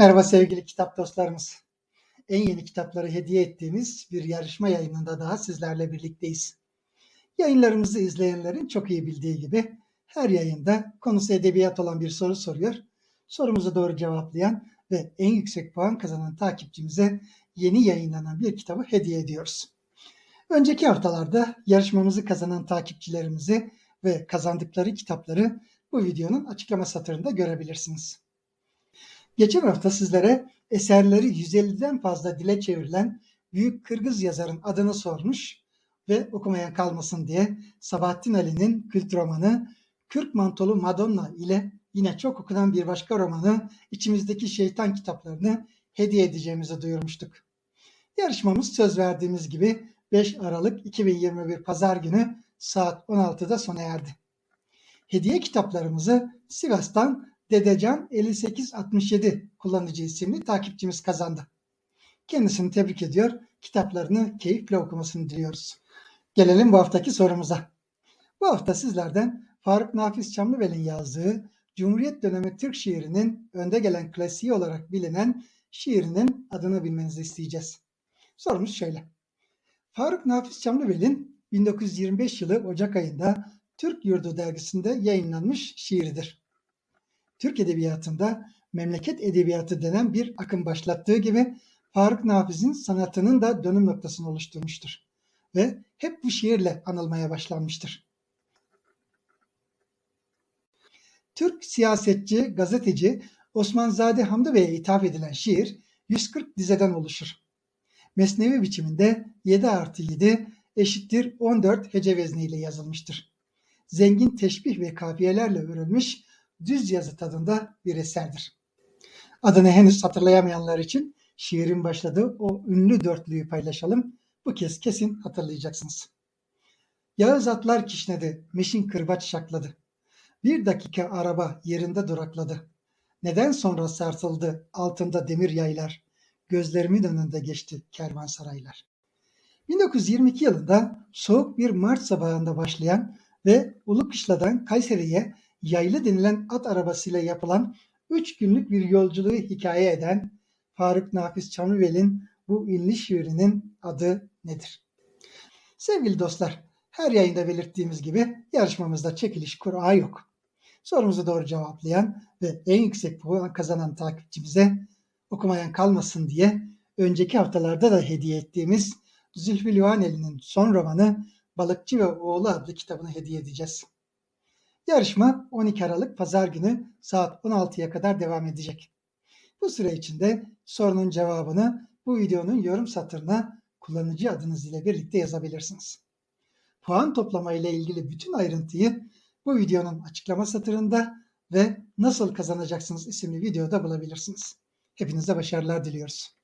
Merhaba sevgili kitap dostlarımız. En yeni kitapları hediye ettiğimiz bir yarışma yayınında daha sizlerle birlikteyiz. Yayınlarımızı izleyenlerin çok iyi bildiği gibi her yayında konusu edebiyat olan bir soru soruyor. Sorumuzu doğru cevaplayan ve en yüksek puan kazanan takipçimize yeni yayınlanan bir kitabı hediye ediyoruz. Önceki haftalarda yarışmamızı kazanan takipçilerimizi ve kazandıkları kitapları bu videonun açıklama satırında görebilirsiniz. Geçen hafta sizlere eserleri 150'den fazla dile çevrilen büyük Kırgız yazarın adını sormuş ve okumaya kalmasın diye Sabahattin Ali'nin kült romanı Kürk Mantolu Madonna ile yine çok okunan bir başka romanı İçimizdeki Şeytan kitaplarını hediye edeceğimizi duyurmuştuk. Yarışmamız söz verdiğimiz gibi 5 Aralık 2021 Pazar günü saat 16'da sona erdi. Hediye kitaplarımızı Sivas'tan Dedecan 5867 kullanıcı isimli takipçimiz kazandı. Kendisini tebrik ediyor, kitaplarını keyifle okumasını diliyoruz. Gelelim bu haftaki sorumuza. Bu hafta sizlerden Faruk Nafiz Çamlıbel'in yazdığı Cumhuriyet dönemi Türk şiirinin önde gelen klasiği olarak bilinen şiirinin adını bilmenizi isteyeceğiz. Sorumuz şöyle. Faruk Nafiz Çamlıbel'in 1925 yılı Ocak ayında Türk Yurdu dergisinde yayınlanmış şiiridir. Türk edebiyatında memleket edebiyatı denen bir akım başlattığı gibi Faruk Nafiz'in sanatının da dönüm noktasını oluşturmuştur ve hep bu şiirle anılmaya başlanmıştır. Türk siyasetçi, gazeteci Osmanzade Hamdi Bey'e ithaf edilen şiir 140 dizeden oluşur. Mesnevi biçiminde 7 artı 7 eşittir 14 hece vezniyle yazılmıştır. Zengin teşbih ve kafiyelerle örülmüş düz yazı tadında bir eserdir. Adını henüz hatırlayamayanlar için şiirin başladığı o ünlü dörtlüyü paylaşalım. Bu kez kesin hatırlayacaksınız. Yağız atlar kişnedi, meşin kırbaç şakladı. Bir dakika araba yerinde durakladı. Neden sonra sarsıldı altında demir yaylar, gözlerimin önünde geçti kervansaraylar. 1922 yılında soğuk bir Mart sabahında başlayan ve Ulukışla'dan Kayseri'ye yaylı denilen at arabasıyla yapılan üç günlük bir yolculuğu hikaye eden Faruk Nafiz Çamlıbel'in bu ünlü şiirinin adı nedir? Sevgili dostlar, her yayında belirttiğimiz gibi yarışmamızda çekiliş kura yok. Sorumuzu doğru cevaplayan ve en yüksek puan kazanan takipçimize okumayan kalmasın diye önceki haftalarda da hediye ettiğimiz Zülfü Livaneli'nin son romanı Balıkçı ve Oğlu adlı kitabını hediye edeceğiz. Yarışma 12 Aralık Pazar günü saat 16'ya kadar devam edecek. Bu süre içinde sorunun cevabını bu videonun yorum satırına kullanıcı adınız ile birlikte yazabilirsiniz. Puan toplama ile ilgili bütün ayrıntıyı bu videonun açıklama satırında ve Nasıl Kazanacaksınız isimli videoda bulabilirsiniz. Hepinize başarılar diliyoruz.